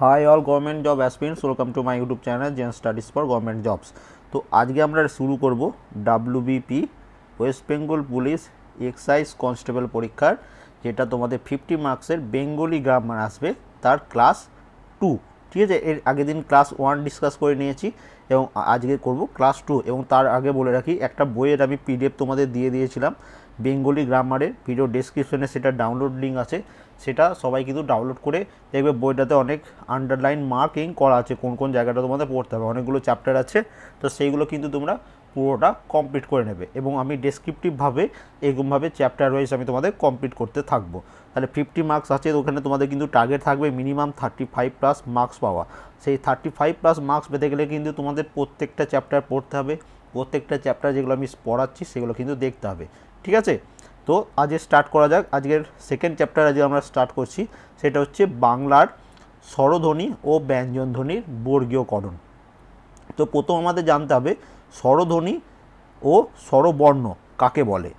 Hi all government job aspirants welcome to my YouTube channel gen studies for government jobs তো আজকে আমরা শুরু করব WBP West Bengal police excise constable পরীক্ষার, যেটা তোমাদের ফিফটি মার্কসের বেঙ্গলি গ্রামার আসবে, তার ক্লাস টু ঠিক আছে? এর আগের দিন ক্লাস ওয়ান ডিসকাস করে নিয়েছি এবং আজকে করব ক্লাস টু এবং তার আগে বলে রাখি, একটা বইয়ের আমি পিডিএফ তোমাদের দিয়ে দিয়েছিলাম। বেঙ্গলি গ্রামারের ভিডিও ডেসক্রিপশনে সেটা ডাউনলোড লিঙ্ক আছে। সেটা সবাই কিন্তু ডাউনলোড করে দেখবে, বইটাতে অনেক আন্ডারলাইন মার্কিং করা আছে কোন কোন জায়গাটা তোমাদের পড়তে হবে। অনেকগুলো চ্যাপ্টার আছে, তো সেইগুলো কিন্তু তোমরা পুরোটা কমপ্লিট করে নেবে এবং আমি ডেসক্রিপটিভভাবে এরকমভাবে চ্যাপ্টার ওয়াইজ আমি তোমাদের কমপ্লিট করতে থাকব। তাহলে ফিফটি মার্কস আছে ওখানে তোমাদের কিন্তু টার্গেট থাকবে minimum thirty five plus marks পাওয়া। সেই থার্টি ফাইভ প্লাস মার্কস পেতে গেলে কিন্তু তোমাদের প্রত্যেকটা চ্যাপ্টার পড়তে হবে। প্রত্যেকটা চ্যাপ্টার যেগুলো আমি পড়াচ্ছি, সেগুলো কিন্তু দেখতে হবে। ঠিক আছে? তো আজকে স্টার্ট করা যাক। আজকের সেকেন্ড চ্যাপ্টার আজকে আমরা স্টার্ট করছি। সেটা হচ্ছে বাংলার স্বরধ্বনি ও ব্যঞ্জনধ্বনির বর্গীয়করণ তো প্রথম আমাদের জানতে হবে, স্বরধ্বনি ও স্বরবর্ণ কাকে বলে?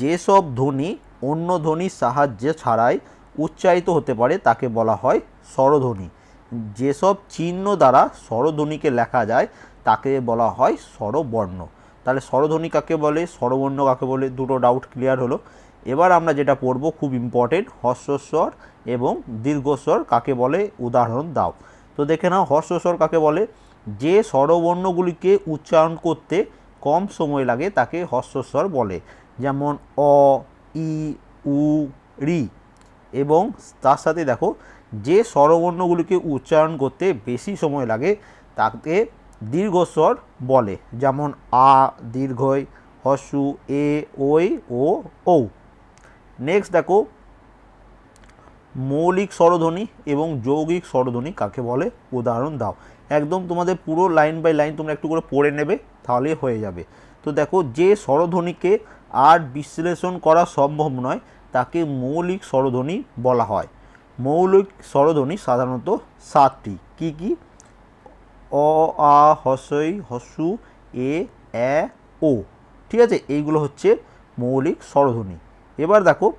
যেসব ধ্বনি অন্য ধ্বনির সাহায্যে ছাড়াই উচ্চারিত হতে পারে তাকে বলা হয় স্বরধ্বনি। যেসব চিহ্ন দ্বারা স্বরধ্বনিকে লেখা যায় তাকে বলা হয় স্বরবর্ণ। তাহলে স্বরধ্বনি কাকে বলে? স্বরবর্ণ কাকে বলে? দুটো ডাউট ক্লিয়ার হলো। এবার আমরা যেটা পড়ব খুব ইম্পর্টেন্ট হর্ষস্বর এবং দীর্ঘস্বর কাকে বলে? উদাহরণ দাও। তো দেখে নাও, হর্ষস্বর কাকে বলে? যে স্বরবর্ণগুলিকে উচ্চারণ করতে কম সময় লাগে তাকে হর্ষস্বর বলে। যেমন অ, ই, উ, রি এবং তার সাথে দেখো, যে স্বরবর্ণগুলিকে উচ্চারণ করতে বেশি সময় লাগে তাকে দীর্ঘস্বর বলে, যেমন আ, দীর্ঘই, হসু, এ, ওই, ও, ঔ। নেক্সট দেখো, মৌলিক স্বরধ্বনি এবং যৌগিক স্বরধ্বনি কাকে বলে? উদাহরণ দাও। একদম তোমাদের পুরো লাইন বাই লাইন তোমরা একটু করে পড়ে নেবে, তাহলে হয়ে যাবে। তো দেখো, যে স্বরধ্বনিকে আর বিশ্লেষণ করা সম্ভব নয়, তাকে মৌলিক স্বরধ্বনি বলা হয়। মৌলিক স্বরধ্বনি সাধারণত সাতটি। কি কি? অ, আ হসই হসু এ এ, ও। ঠিক আছে? এইগুলো হচ্ছে মৌলিক স্বরধ্বনি। এবার দেখো,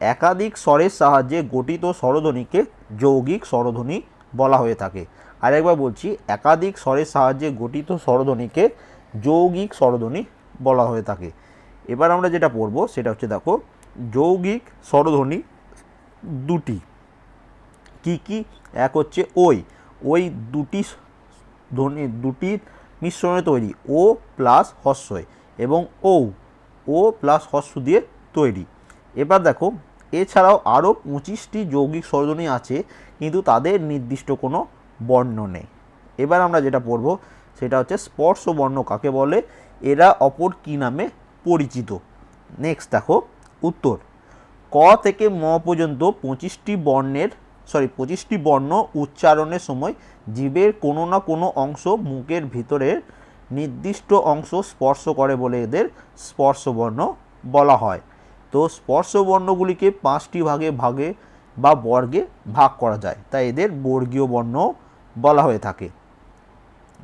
একাধিক স্বরের সাহায্যে গঠিত স্বরধ্বনিকে যৌগিক স্বরধ্বনি বলা হয়ে থাকে। আরেকবার বলছি, একাধিক স্বরের সাহায্যে গঠিত স্বরধ্বনিকে যৌগিক স্বরধ্বনি বলা হয়ে থাকে। এবার আমরা যেটা পড়ব, সেটা হচ্ছে দেখো, যৌগিক স্বরধ্বনি দুটি। কি কি? এক হচ্ছে ওই ওই দুটি ধ্বনি দুটি মিশ্রণে তৈরি ও প্লাস হস্যই এবং ও ও প্লাস হস্য দিয়ে তৈরি। এবার দেখো, এছাড়াও আরও পঁচিশটি যৌগিক স্বরধ্বনি আছে, কিন্তু তাদের নির্দিষ্ট কোনো বর্ণ নেই। এবার আমরা যেটা পড়ব, সেটা হচ্ছে স্পর্শ বর্ণ কাকে বলে? এরা অপর কী নামে পরিচিত? নেক্সট দেখো, উত্তর। ক থেকে ম পর্যন্ত পঁচিশটি বর্ণের সরি, পঁচিশটি বর্ণ উচ্চারণের সময় জীবের কোনো না কোনো অংশ মুখের ভিতরের নির্দিষ্ট অংশ স্পর্শ করে বলে এদের স্পর্শবর্ণ বলা হয়। তো স্পর্শবর্ণগুলিকে পাঁচটি ভাগে ভাগে বা বর্গে ভাগ করা যায়, তাই এদের বর্গীয় বর্ণ বলা হয়ে থাকে।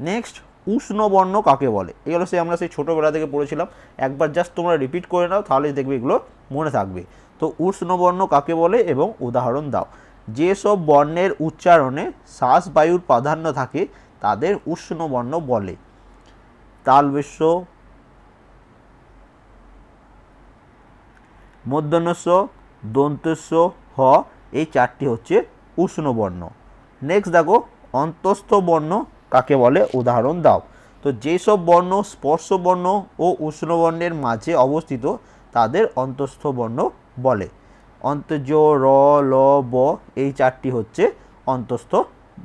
নেক্সট, উষ্ণ বর্ণ কাকে বলে? এগুলো সে আমরা সেই ছোটোবেলা থেকে পড়েছিলাম। একবার জাস্ট তোমরা রিপিট করে নাও, তাহলেই দেখবে এগুলো মনে থাকবে। তো উষ্ণ বর্ণ কাকে বলে? এবং উদাহরণ দাও। যেসব বর্ণের উচ্চারণে শ্বাস বায়ুর প্রাধান্য থাকে, তাদের উষ্ণ বর্ণ বলে। তালবেশ্য মধ্যনস্য দন্তস্য হ, এই চারটি হচ্ছে উষ্ণ বর্ণ। নেক্সট দেখো, অন্তস্থ বর্ণ কাকে বলে? উদাহরণ দাও। তো যেসব বর্ণ স্পর্শ বর্ণ ও উষ্ণ বর্ণের মাঝে অবস্থিত, তাদের অন্তস্থ বর্ণ বলে। অন্তজ র ল ব এই চারটি হচ্ছে অন্তস্থ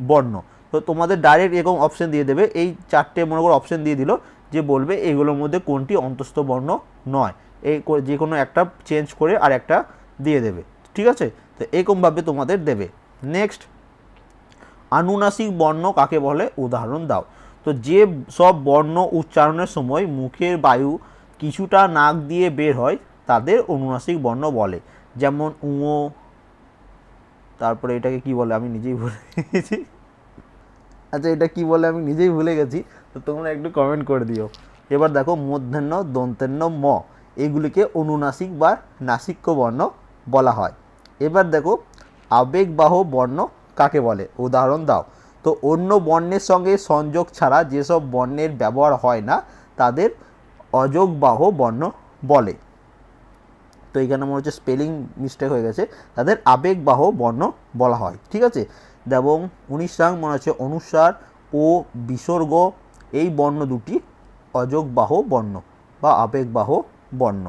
বর্ণ। তো তোমাদের ডাইরেক্ট এরকম অপশন দিয়ে দেবে, এই চারটে মনে করো অপশন দিয়ে দিল যে বলবে এগুলোর মধ্যে কোনটি অন্তস্থ বর্ণ নয়। এই যে কোনো একটা চেঞ্জ করে আর একটা দিয়ে দেবে, ঠিক আছে? তো এরকমভাবে তোমাদের দেবে। নেক্সট আনুনাসিক বর্ণ কাকে বলে? উদাহরণ দাও। তো যে সব বর্ণ উচ্চারণের সময় মুখের বায়ু কিছুটা নাক দিয়ে বের হয়, তাদের অনুনাসিক বর্ণ বলে। যেমন উঁ তারপরে এটাকে কি বলে আমি নিজেই ভুলে গেছি। আচ্ছা এটা কি বলে আমি নিজেই ভুলে গেছি, তো তোমরা একটু কমেন্ট করে দিও। এবার দেখো, মধ্যাহ্ন দন্তান্ন ম, এগুলিকে অনুনাসিক বা নাসিক্য বর্ণ বলা হয়। এবার দেখো আবেগবাহ বর্ণ কাকে বলে? উদাহরণ দাও। তো অন্য বর্ণের সঙ্গে সংযোগ ছাড়া যেসব বর্ণের ব্যবহার হয় না, তাদের অযোগবাহ বর্ণ বলে। তো এখানে মনে হচ্ছে স্পেলিং মিস্টেক হয়ে গেছে। তাদের আবেগবাহ বর্ণ বলা হয়, ঠিক আছে? এবং উনিশ মনে হচ্ছে অনুসার ও বিসর্গ, এই বর্ণ দুটি অযোগবাহ বর্ণ বা আবেগবাহ বর্ণ।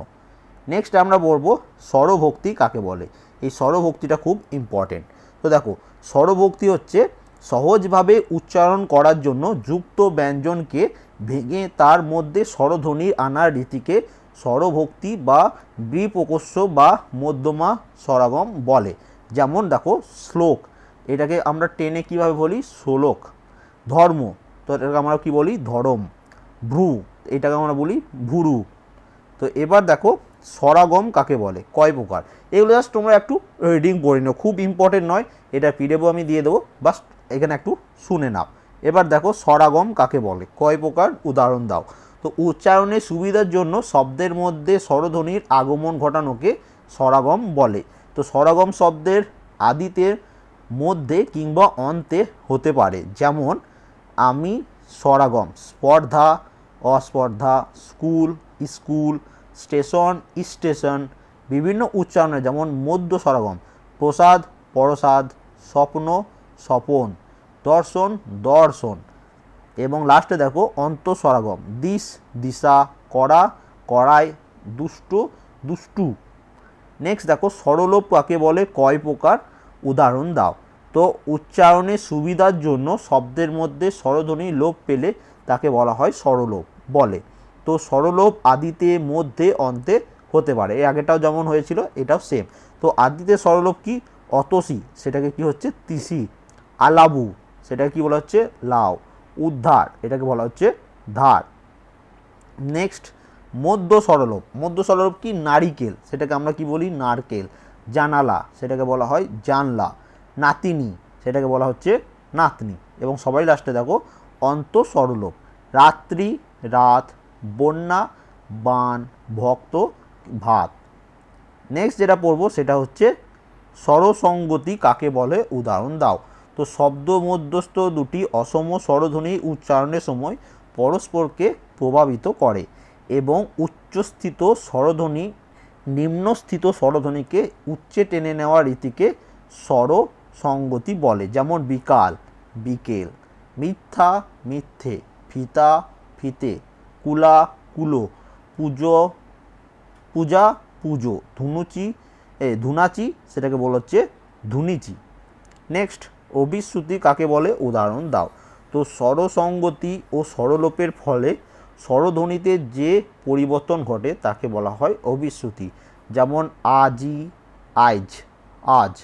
নেক্সট আমরা বলব স্বরভক্তি কাকে বলে? এই স্বরভক্তিটা খুব ইম্পর্টেন্ট তো দেখো, স্বরভক্তি হচ্ছে সহজভাবে উচ্চারণ করার জন্য যুক্ত ব্যঞ্জনকে ভেঙে তার মধ্যে স্বরধ্বনির আনার রীতিকে স্বরভক্তি বা বিপ্রকস্য বা মধ্যমা স্বরাগম বলে। যেমন দেখো, শ্লোক। এটাকে আমরা টেনে কীভাবে বলি? শ্লোক। ধর্ম। তো এটাকে আমরা কি বলি? ধরম। ভ্রু। এটাকে আমরা বলি ভুরু। তো এবার দেখো স্বরাগম কাকে বলে? কয় প্রকার? এগুলো জাস্ট তোমরা একটু রিডিং পড়ে নাও। খুব ইম্পর্টেন্ট নয়। এটা পিডিএফও আমি দিয়ে দেবো। বাস, এখানে একটু শুনে নাও। এবার দেখো স্বরাগম কাকে বলে? কয় প্রকার? উদাহরণ দাও। তো উচ্চারণের সুবিধার জন্য শব্দের মধ্যে স্বরধ্বনির আগমন ঘটানোকে স্বরাগম বলে। তো স্বরাগম শব্দের আদিতে মধ্যে কিংবা অন্তে হতে পারে, যেমন আমি স্বরাগম, স্পর্ধা, অস্পর্ধা, স্কুল স্কুল, স্টেশন স্টেশন, বিভিন্ন উচ্চারণে, যেমন মধ্য স্বরাগম, প্রসাদ, পরসাদ, স্বপ্ন, স্বপন, দর্শন দর্শন। এবং লাস্টে দেখো অন্তঃস্বরাগম দিশ, দিশা করা করাই দুষ্টু দুষ্টু। নেক্সট দেখো সরলোপ কাকে বলে? কয় প্রকার? উদাহরণ দাও। তো উচ্চারণের সুবিধার জন্য শব্দের মধ্যে স্বরধ্বনি লোপ পেলে তাকে বলা হয় স্বরলোপ বলে। তো স্বরলোপ আদিতে, মধ্যে, অন্তে হতে পারে। এই আগেটাও যেমন হয়েছিল, এটাও সেম তো আদিতে স্বরলোপ কি? অতসি। সেটাকে কি হচ্ছে? তিসি। আলাবু। সেটাকে কি বলা হচ্ছে? লাউ উদ্ধার, এটাকে বলা হচ্ছে ধার। নেক্সট মধ্য সরলোপ মধ্য সরলোপ কি? নারিকেল। সেটাকে আমরা কি বলি? নারকেল। জানালা, সেটাকে বলা হয় জানলা। নাতিনি, সেটাকে বলা হচ্ছে নাতনি। এবং সবাই লাস্টে দেখো অন্ত সরলোপ রাত্রি, রাত, বন্যা, বান, ভক্ত, ভাত। নেক্সট যেটা পড়ব, সেটা হচ্ছে স্বরসঙ্গতি কাকে বলে? উদাহরণ দাও। তো শব্দ মধ্যস্থ দুটি অসম স্বরধ্বনি উচ্চারণের সময় পরস্পরকে প্রভাবিত করে এবং উচ্চস্থিত স্বরধ্বনি, নিম্নস্থিত স্বরধ্বনিকে উচ্চে টেনে নেওয়া রীতিকে স্বর সঙ্গতি বলে, যেমন বিকাল, বিকেল, মিথ্যা, মিথ্যে, ফিতা, ফিতে, কুলা, কুলো, পুজো, পূজা, পুজো, ধুনুচি, এ, ধুনাচি, সেটাকে বলা হচ্ছে ধুনিচি। নেক্সট অভিশ্রুতি কাকে বলে? উদাহরণ দাও। তো স্বরসঙ্গতি ও স্বরলোপের ফলে স্বরধ্বনিতে যে পরিবর্তন ঘটে তাকে বলা হয় অভিশ্রুতি যেমন আজি, আইজ, আজ,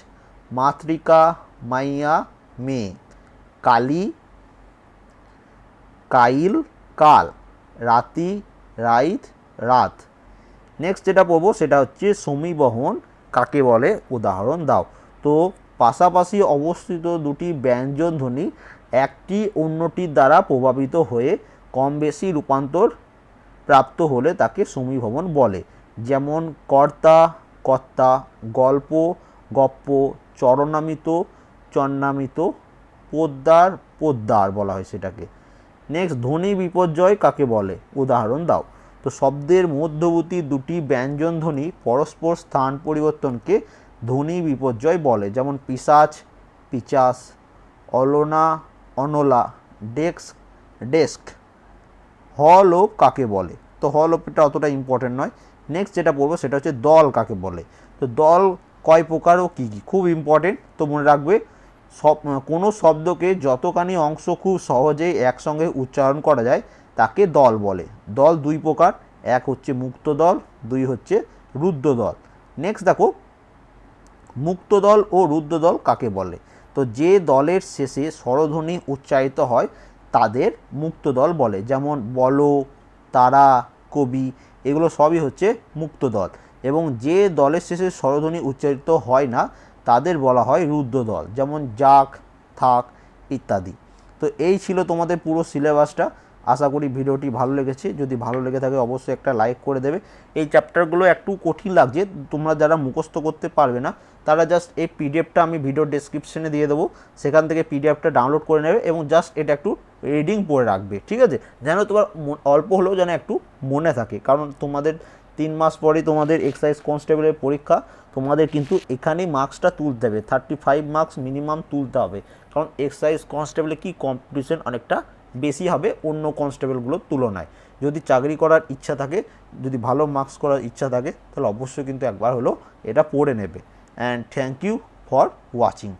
মাতৃকা, মাইয়া, মেয়ে, কালী, কাইল, কাল, রাতি, রাইত, রাত। নেক্সট যেটা পড়ব সেটা হচ্ছে সমীবহন কাকে বলে? উদাহরণ দাও। তো পাশাপাশি অবস্থিত দুটি ব্যঞ্জন ধ্বনি একটি অন্যটির দ্বারা প্রভাবিত হয়ে কম বেশি রূপান্তর প্রাপ্ত হলে তাকে সমীভবন বলে। যেমন কর্তা কর্তা গল্প, গপ্প, চরণামিত, চন্নামিত, পোদ্দার পোদ্দার বলা হয় সেটাকে। নেক্সট ধ্বনি বিপর্যয় কাকে বলে? উদাহরণ দাও। তো শব্দের মধ্যবর্তী দুটি ব্যঞ্জন ধ্বনি পরস্পর স্থান পরিবর্তনকে ধ্বনি বিপর্যয় বলে, যেমন পিসাচ, পিচাস, অলোনা, অনলা ডেস্ক ডেস্ক। হলোপ কাকে বলে? তো হলোপটা অতটা ইম্পর্টেন্ট নয়। নেক্সট যেটা বলব সেটা হচ্ছে দল কাকে বলে? তো দল কয় প্রকার ও কী কী? খুব ইম্পর্টেন্ট তো মনে রাখবে, সব, কোনো শব্দকে যতখানি অংশ খুব সহজেই একসঙ্গে উচ্চারণ করা যায়, তাকে দল বলে। দল দুই প্রকার, এক হচ্ছে মুক্ত দল, দুই হচ্ছে রুদ্র দল। নেক্সট দেখো মুক্ত দল ও রুদ্র দল কাকে বলে? তো যে দলের শেষে স্বরধ্বনি উচ্চারিত হয়, তাদের মুক্ত দল বলে। যেমন বল, তারা, কবি, এগুলো সবই হচ্ছে মুক্ত দল এবং যে দলের শেষে স্বরধ্বনি উচ্চারিত হয় না, তাদের বলা হয় রুদ্র দল যেমন যাক, থাক, ইত্যাদি। তো এই ছিল তোমাদের পুরো সিলেবাসটা। আশা করি ভিডিওটি ভালো লেগেছে। যদি ভালো লেগে থাকে অবশ্যই একটা লাইক করে দেবে। এই চ্যাপ্টারগুলো একটু কঠিন লাগছে, তোমরা যারা মুখস্থ করতে পারবে না, তারা জাস্ট এই পিডিএফটা আমি ভিডিও ডেসক্রিপশনে দিয়ে দেবো। সেখান থেকে পিডিএফটা ডাউনলোড করে নেবে এবং জাস্ট এটা একটু রিডিং পড়ে রাখবে, ঠিক আছে? যেন তোমার অল্প হলেও যেন একটু মনে থাকে। কারণ তোমাদের তিন মাস পরেই তোমাদের এক্সাইজ কনস্টেবলের পরীক্ষা, তোমাদের কিন্তু এখানেই মার্কসটা তুলতে হবে। থার্টি ফাইভ মার্কস মিনিমাম তুলতে হবে। কারণ এক্সাইজ কনস্টেবলে কি কম্পিটিশন অনেকটা বেশি হবে অন্য কনস্টেবলগুলোর তুলনায়। যদি চাকরি করার ইচ্ছা থাকে, যদি ভালো মার্কস করার ইচ্ছা থাকে, তাহলে অবশ্যই কিন্তু একবার হলেও এটা পড়ে নেবে। And thank you for watching